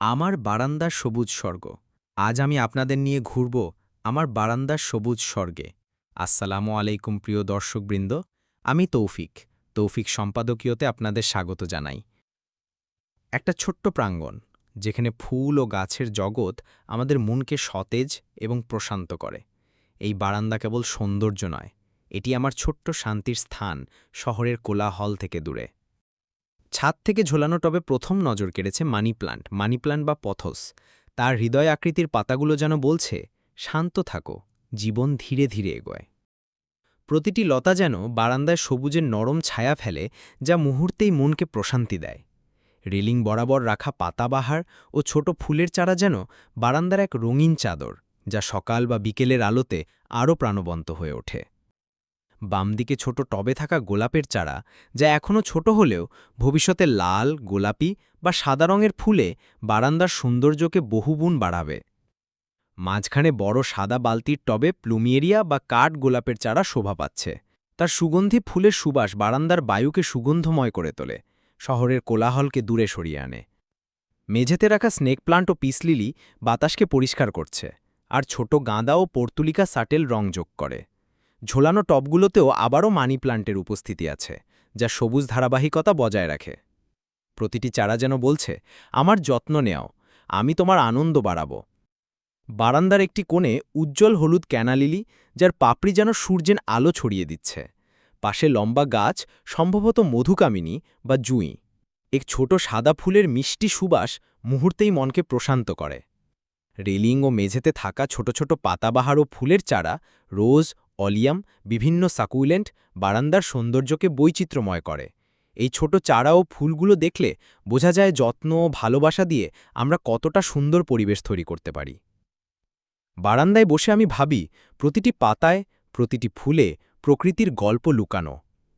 আমার বারান্দার সবুজ স্বর্গ। আজ আমি আপনাদের নিয়ে ঘুরব আমার বারান্দার সবুজ স্বর্গে। আসসালামু আলাইকুম প্রিয় দর্শকবৃন্দ, আমি তৌফিক। তৌফিক সম্পাদকীয়তে আপনাদের স্বাগত জানাই। একটা ছোট্ট প্রাঙ্গণ, যেখানে ফুল ও গাছের জগৎ আমাদের মনকে সতেজ এবং প্রশান্ত করে। এই বারান্দা কেবল সৌন্দর্য নয়, এটি আমার ছোট্ট শান্তির স্থান শহরের কোলাহল থেকে দূরে। ছাদ থেকে ঝোলানো টবে প্রথম নজর কেড়েছে মানি প্লান্ট মানি প্লান্ট বা পথস। তার হৃদয় আকৃতির পাতাগুলো যেন বলছে, শান্ত থাকো, জীবন ধীরে ধীরে এগোয়। প্রতিটি লতা যেন বারান্দায় সবুজের নরম ছায়া ফেলে, যা মুহূর্তেই মনকে প্রশান্তি দেয়। রেলিং বরাবর রাখা পাতাবাহার ও ছোট ফুলের চারা যেন বারান্দার এক রঙিন চাদর, যা সকাল বা বিকেলের আলোতে আরও প্রাণবন্ত হয়ে ওঠে। বামদিকে ছোট টবে থাকা গোলাপের চারা, যা এখনও ছোট হলেও ভবিষ্যতে লাল, গোলাপি বা সাদা রঙের ফুলে বারান্দার সৌন্দর্যকে বহুগুণ বাড়াবে। মাঝখানে বড় সাদা বালতির টবে প্লুমিয়েরিয়া বা কাঠ গোলাপের চারা শোভা পাচ্ছে। তার সুগন্ধি ফুলের সুবাস বারান্দার বায়ুকে সুগন্ধময় করে তোলে, শহরের কোলাহলকে দূরে সরিয়ে আনে। মেঝেতে রাখা স্নেক প্লান্ট ও পিসলিলি বাতাসকে পরিষ্কার করছে, আর ছোট গাঁদা ও পর্তুলিকা সাটেল রং যোগ করে। ঝোলানো টবগুলোতেও আবারও মানি প্লান্টের উপস্থিতি আছে, যা সবুজ ধারাবাহিকতা বজায় রাখে। প্রতিটি চারা যেন বলছে, আমার যত্ন নেও, আমি তোমার আনন্দ বাড়াব। বারান্দার একটি কোণে উজ্জ্বল হলুদ ক্যানালিলি, যার পাপড়ি যেন সূর্যের আলো ছড়িয়ে দিচ্ছে। পাশে লম্বা গাছ, সম্ভবত মধুকামিনী বা জুঁই। এক ছোট সাদা ফুলের মিষ্টি সুবাস মুহূর্তেই মনকে প্রশান্ত করে। রেলিং ও মেঝেতে থাকা ছোট ছোট পাতাবাহার ও ফুলের চারা রোজ অলিয়াম বিভিন্ন সাকুইলেন্ট বারান্দার সৌন্দর্যকে বৈচিত্র্যময় করে। এই ছোট চারা ও ফুলগুলো দেখলে বোঝা যায় যত্ন ও ভালোবাসা দিয়ে আমরা কতটা সুন্দর পরিবেশ তৈরি করতে পারি। বারান্দায় বসে আমি ভাবি, প্রতিটি পাতায়, প্রতিটি ফুলে প্রকৃতির গল্প লুকানো।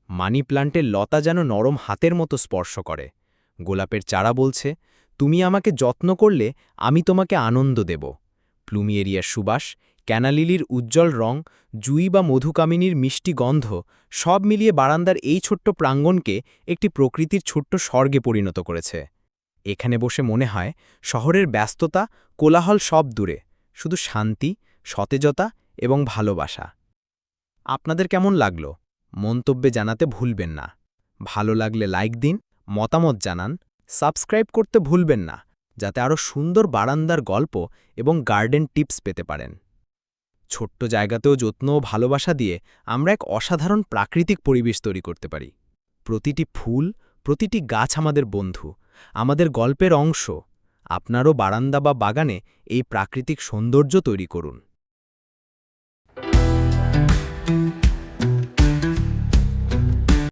মানি প্লান্টের লতা যেন নরম হাতের মতো স্পর্শ করে। গোলাপের চারা বলছে, তুমি আমাকে যত্ন করলে আমি তোমাকে আনন্দ দেব। প্লুমিয়েরিয়ার সুবাস ক্যানালিলির উজ্জ্বল রং, জুই বা মধুকামিনীর মিষ্টি গন্ধ, সব মিলিয়ে বারান্দার এই ছোট্ট প্রাঙ্গণকে একটি প্রকৃতির ছোট্ট স্বর্গে পরিণত করেছে। এখানে বসে মনে হয়, শহরের ব্যস্ততা, কোলাহল সব দূরে, শুধু শান্তি, সতেজতা এবং ভালোবাসা। আপনাদের কেমন লাগল? মন্তব্যে জানাতে ভুলবেন না। ভালো লাগলে লাইক দিন, মতামত জানান, সাবস্ক্রাইব করতে ভুলবেন না, যাতে আরও সুন্দর বারান্দার গল্প এবং গার্ডেন টিপস পেতে পারেন। ছোট্ট জায়গাতেও যত্ন ও ভালোবাসা দিয়ে আমরা এক অসাধারণ প্রাকৃতিক পরিবেশ তৈরি করতে পারি। প্রতিটি ফুল, প্রতিটি গাছ আমাদের বন্ধু, আমাদের গল্পের অংশ, আপনারও বারান্দা বা বাগানে এই প্রাকৃতিক সৌন্দর্য তৈরি করুন।